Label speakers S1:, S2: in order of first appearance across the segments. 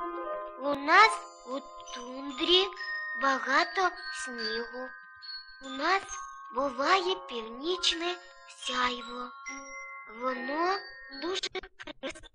S1: У нас у тундрі багато снігу. У нас буває північне сяйво. Воно дуже красиве.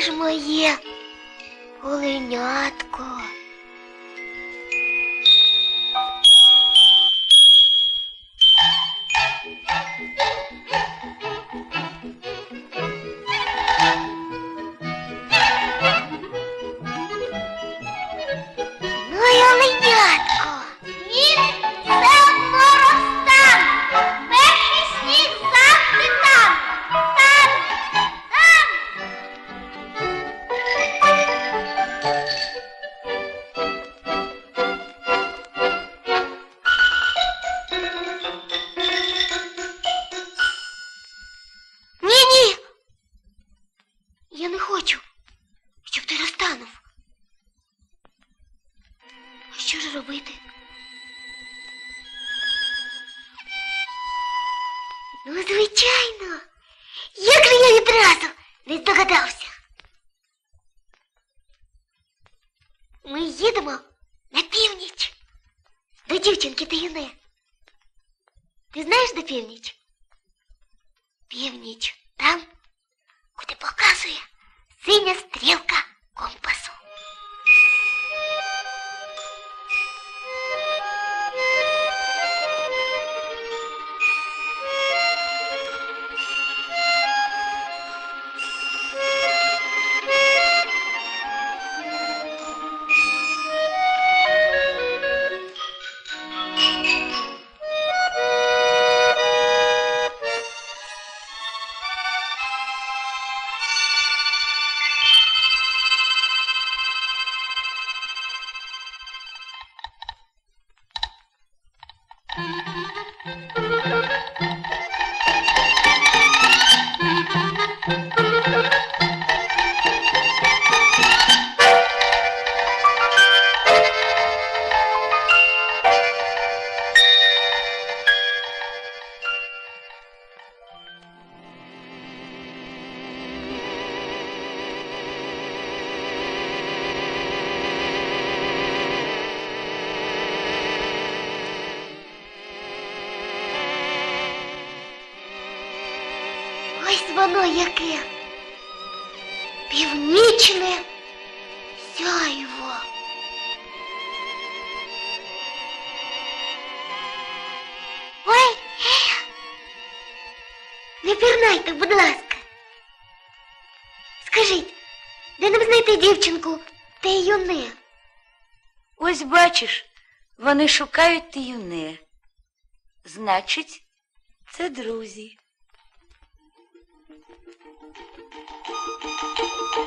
S1: Ж моє оленятко. Ну, звичайно. Як же я відразу не здогадався. Ми їдемо на північ. До дівчинки Таюни. Ти знаєш, де північ? Північ там, куди показує синя стрілка компасу. Ой, яке північне сяйво. Ой, не пірнайте, будь ласка. Скажіть, де нам знайти дівчинку та юне?
S2: Ось бачиш, вони шукають ти юне. Значить, це друзі.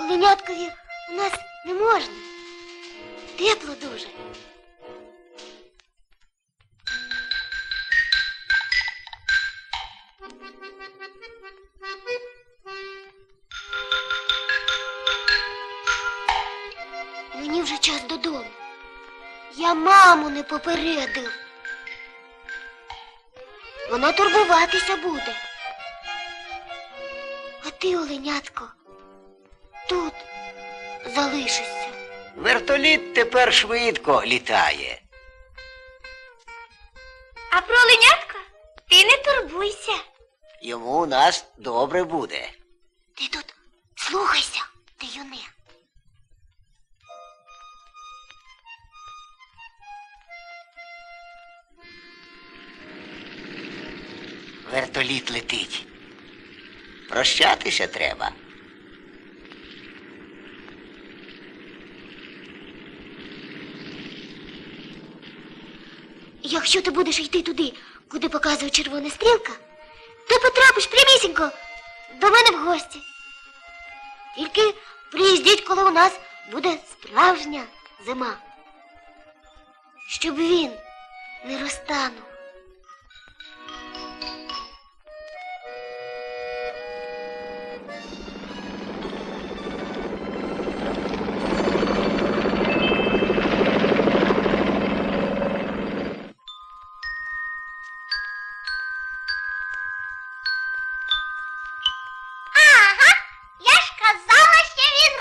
S1: Оленяткові у нас не можна. Тепло дуже. Мені вже час додому. Я маму не попередив. Вона турбуватися буде. А ти, оленятко, тут залишишся.
S3: Вертоліт тепер швидко літає.
S1: А про оленятка ти не турбуйся.
S3: Йому у нас добре буде.
S1: Ти тут слухайся, ти юне.
S3: Вертоліт летить. Прощатися треба.
S1: Якщо ти будеш йти туди, куди показує червона стрілка, то потрапиш прямісінько до мене в гості. Тільки приїздіть, коли у нас буде справжня зима. Щоб він не розтанув. сказала, що він